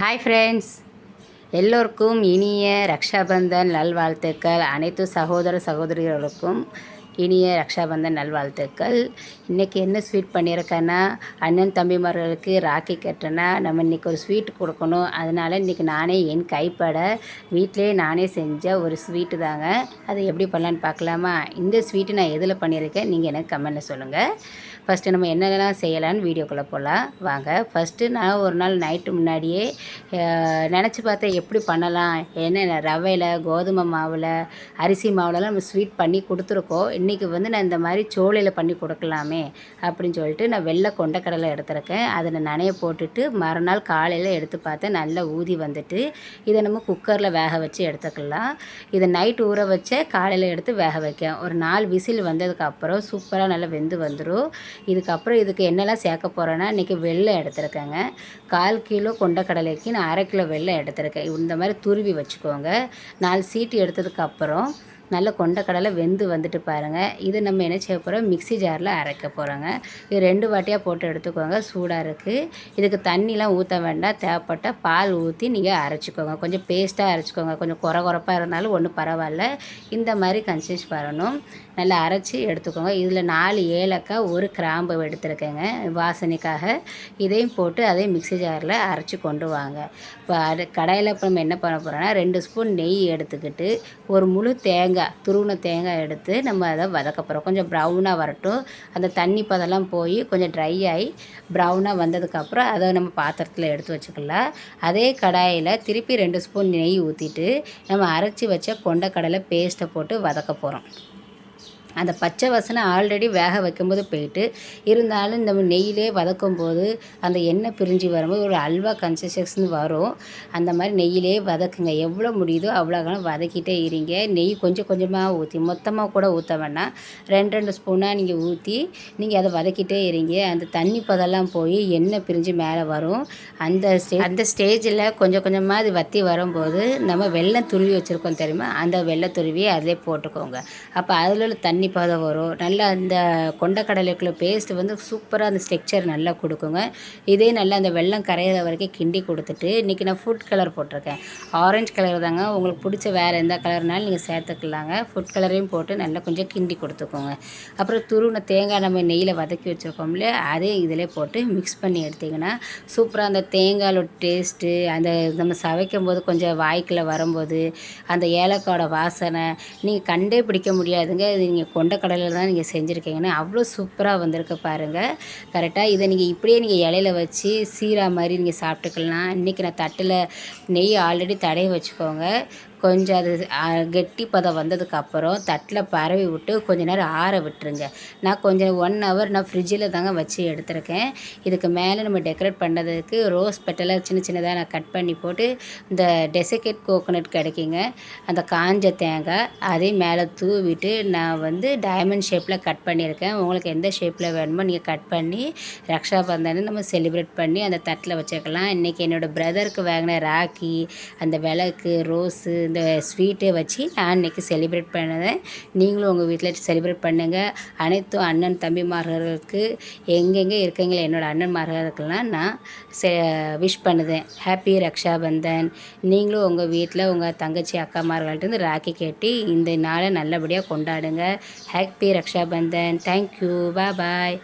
Hi friends எல்லோருக்கும் இனிய ரக்ஷாபந்தன் நல்வாழ்த்துக்கள். அனைத்து சகோதர சகோதரிகளுக்கும் இனிய ரக்ஷாபந்தன் நல்வாழ்த்துக்கள். இன்றைக்கி என்ன ஸ்வீட் பண்ணியிருக்கேன்னா அண்ணன் தம்பிமார்களுக்கு ராக்கி கட்டுறேன்னா நம்ம இன்றைக்கி ஒரு ஸ்வீட் கொடுக்கணும். அதனால் இன்றைக்கி நானே என் கைப்பட வீட்டிலே நானே செஞ்ச ஒரு ஸ்வீட்டு தாங்க. அதை எப்படி பண்ணலான்னு பார்க்கலாமா? இந்த ஸ்வீட்டு நான் எதில் பண்ணியிருக்கேன்? நீங்கள் எனக்கு கமெண்டில் சொல்லுங்கள் ஃபஸ்ட்டு நம்ம என்னெல்லாம் செய்யலான்னு வீடியோக்குள்ளே போகலாம் வாங்க ஃபஸ்ட்டு நான் ஒரு நாள் நைட்டு முன்னாடியே நினச்சி பார்த்தேன் எப்படி பண்ணலாம். என்ன ரவையில் கோதுமை மாவில் அரிசி மாவுலலாம் நம்ம ஸ்வீட் பண்ணி கொடுத்துருக்கோம். இன்றைக்கி வந்து நான் இந்த மாதிரி சோலையில் பண்ணி கொடுக்கலாமே அப்படின்னு சொல்லிட்டு நான் வெள்ளை கொண்டக்கடலை எடுத்திருக்கேன். நான் நனைய போட்டுட்டு மறுநாள் காலையில் எடுத்து பார்த்தேன் நல்லா ஊதி வந்துட்டு இதை நம்ம குக்கரில் வேக வச்சு எடுத்துக்கலாம். இதை நைட் ஊற வச்ச காலையில் எடுத்து வேக வைக்க. ஒரு நாலு விசில் வந்ததுக்கப்புறம் சூப்பராக நல்லா வெந்து வந்துடும் இதுக்கப்புறம் இதுக்கு என்னெல்லாம் சேர்க்க போகிறேன்னா இன்றைக்கி வெள்ளை எடுத்துருக்கேங்க. கால் கிலோ கொண்டக்கடலைக்கு நான் அரை கிலோ வெள்ளை எடுத்திருக்கேன். இந்த மாதிரி துருவி வச்சுக்கோங்க. நாலு சீட்டு எடுத்ததுக்கப்புறம் நல்ல கொண்டக்கடலை வெந்து வந்துட்டு பாருங்கள் இது நம்ம என்ன செய்ய போகிறோம் மிக்ஸி ஜாரில் அரைக்க போகிறோங்க இது ரெண்டு வாட்டியாக போட்டு எடுத்துக்கோங்க. சூடாக இருக்குது இதுக்கு தண்ணிலாம் ஊற்ற வேண்டாம். தேவைப்பட்ட பால் ஊற்றி நீங்கள் அரைச்சிக்கோங்க. கொஞ்சம் பேஸ்ட்டாக அரைச்சிக்கோங்க. கொஞ்சம் குறை குறைப்பாக இருந்தாலும் ஒன்றும் பரவாயில்ல. இந்த மாதிரி கன்சிஸ் வரணும். நல்லா அரைச்சி எடுத்துக்கோங்க. இதில் நாலு ஏலக்காய் ஒரு கிராம்பு எடுத்துருக்கேங்க. வாசனைக்காக இதையும் போட்டு அதையும் மிக்ஸி ஜாரில் அரைச்சி கொண்டு வாங்க. இப்போ அது கடையில் இப்போ நம்ம என்ன பண்ண போகிறோன்னா ரெண்டு ஸ்பூன் நெய் எடுத்துக்கிட்டு ஒரு முழு தேங்காய் தேங்காய் துருவின தேங்காய் எடுத்து நம்ம அதை வதக்க போகிறோம் கொஞ்சம் ப்ரௌனாக வரட்டும். அந்த தண்ணி பதெல்லாம் போய் கொஞ்சம் ட்ரை ஆகி ப்ரௌனாக வந்ததுக்கப்புறம் அதை நம்ம பாத்திரத்தில் எடுத்து வச்சுக்கலாம். அதே கடாயில் திருப்பி ரெண்டு ஸ்பூன் நெய் ஊற்றிட்டு நம்ம அரைச்சி வச்ச கொண்டக்கடலை பேஸ்ட்டை போட்டு வதக்க போகிறோம் அந்த பச்சை வாசனை ஆல்ரெடி வேக வைக்கும்போது போயிட்டு இருந்தாலும் இந்த நெய்யிலே வதக்கும் போது அந்த எண்ணெய் பிரிஞ்சு வரும்போது ஒரு அல்வா கன்சிஸ்டன்ஸ் வரும். அந்த மாதிரி நெய்யிலே வதக்குங்க. எவ்வளோ முடியுதோ அவ்வளோ காலம் வதக்கிட்டே இருங்க. நெய் கொஞ்சம் கொஞ்சமாக ஊற்றி மொத்தமாக கூட ஊற்ற வேணாம். ரெண்டு ரெண்டு ஸ்பூனாக நீங்கள் ஊற்றி நீங்கள் அதை வதக்கிட்டே இருங்க. அந்த தண்ணி பதெல்லாம் போய் எண்ணெய் பிரிஞ்சு மேலே வரும். அந்த ஸ்டே அந்த ஸ்டேஜில் கொஞ்சம் கொஞ்சமாக அது வத்தி வரும்போது நம்ம வெள்ளம் துருவி வச்சுருக்கோம் தெரியுமா? அந்த வெள்ளை துருவி அதிலே போட்டுக்கோங்க. அப்போ அதில் உள்ள தண்ணி தண்ணி பதம் வரும். நல்லா அந்த கொண்டக்கடலைக்குள்ள பேஸ்ட் வந்து சூப்பராக அந்த ஸ்ட்ரக்சர் நல்லா கொடுக்குங்க. இதே நல்லா அந்த வெள்ளம் கரையிற வரைக்கும் கிண்டி கொடுத்துட்டு இன்றைக்கி நான் ஃபுட் கலர் போட்டிருக்கேன். ஆரஞ்சு கலர் தாங்க. உங்களுக்கு பிடிச்ச வேறு எந்த கலர்னாலும் நீங்கள் சேர்த்துக்கலாங்க. ஃபுட் கலரையும் போட்டு நல்லா கொஞ்சம் கிண்டி கொடுத்துக்கோங்க. அப்புறம் துருவின தேங்காய் நம்ம நெய்யில் வதக்கி வச்சுருக்கோம் இல்லையா? அதே இதில் போட்டு மிக்ஸ் பண்ணி எடுத்திங்கன்னா சூப்பராக அந்த தேங்காயோட டேஸ்ட்டு அந்த நம்ம சவைக்கும் போது கொஞ்சம் வாய்க்கில் வரும்போது அந்த ஏலக்காயோட வாசனை நீங்கள் கண்டே பிடிக்க முடியாதுங்க. இது நீங்கள் கொண்டக்கடலையில் தான் நீங்கள் செஞ்சுருக்கீங்கன்னா அவ்வளோ சூப்பராக வந்திருக்கு பாருங்கள் கரெக்டாக இதை நீங்கள் இப்படியே நீங்கள் இலையில வச்சு சீரா மாதிரி நீங்கள் சாப்பிட்டுக்கலாம். இன்றைக்கி நான் தட்டில் நெய் ஆல்ரெடி தடைய வச்சுக்கோங்க. கொஞ்சம் அது கெட்டி பதம் வந்ததுக்கப்புறம் தட்டில் பரவி விட்டு கொஞ்ச நேரம் ஆற விட்டுருங்க. நான் கொஞ்சம் ஒன் ஹவர் நான் ஃப்ரிட்ஜில் தாங்க வச்சு எடுத்திருக்கேன். இதுக்கு மேலே நம்ம டெக்கரேட் பண்ணுறதுக்கு ரோஸ் பெட்டலாக சின்ன சின்னதாக நான் கட் பண்ணி போட்டு இந்த டெசிகேட் கோகோனட் கிடைக்குங்க. அந்த காஞ்ச தேங்காய் அதையும் மேலே தூவிட்டு நான் வந்து டைமண்ட் ஷேப்பில் கட் பண்ணியிருக்கேன். உங்களுக்கு எந்த ஷேப்பில் வேணுமோ நீங்கள் கட் பண்ணி ரக்ஷா பந்தனை நம்ம செலிப்ரேட் பண்ணி அந்த தட்டில் வச்சுக்கலாம். இன்றைக்கி என்னோடய பிரதருக்கு வாங்கின ராக்கி அந்த விளக்கு ரோஸு இந்த ஸ்வீட்டை வச்சு நான் இன்றைக்கி செலிப்ரேட் பண்ணதேன் நீங்களும் உங்கள் வீட்டில் செலிப்ரேட் பண்ணுங்கள் அனைத்தும் அண்ணன் தம்பிமார்களுக்கு எங்கெங்கே இருக்கீங்களோ என்னோடய அண்ணன்மார்களுக்கெல்லாம் நான் செ விஷ் பண்ணுதேன். ஹாப்பி ரக்ஷாபந்தன் நீங்களும் உங்கள் வீட்டில் உங்கள் தங்கச்சி அக்காமார்கள்ட்டேருந்து ராக்கி கேட்டு இந்த நாளை நல்லபடியாக கொண்டாடுங்க. Happy Rakshabandhan thank you bye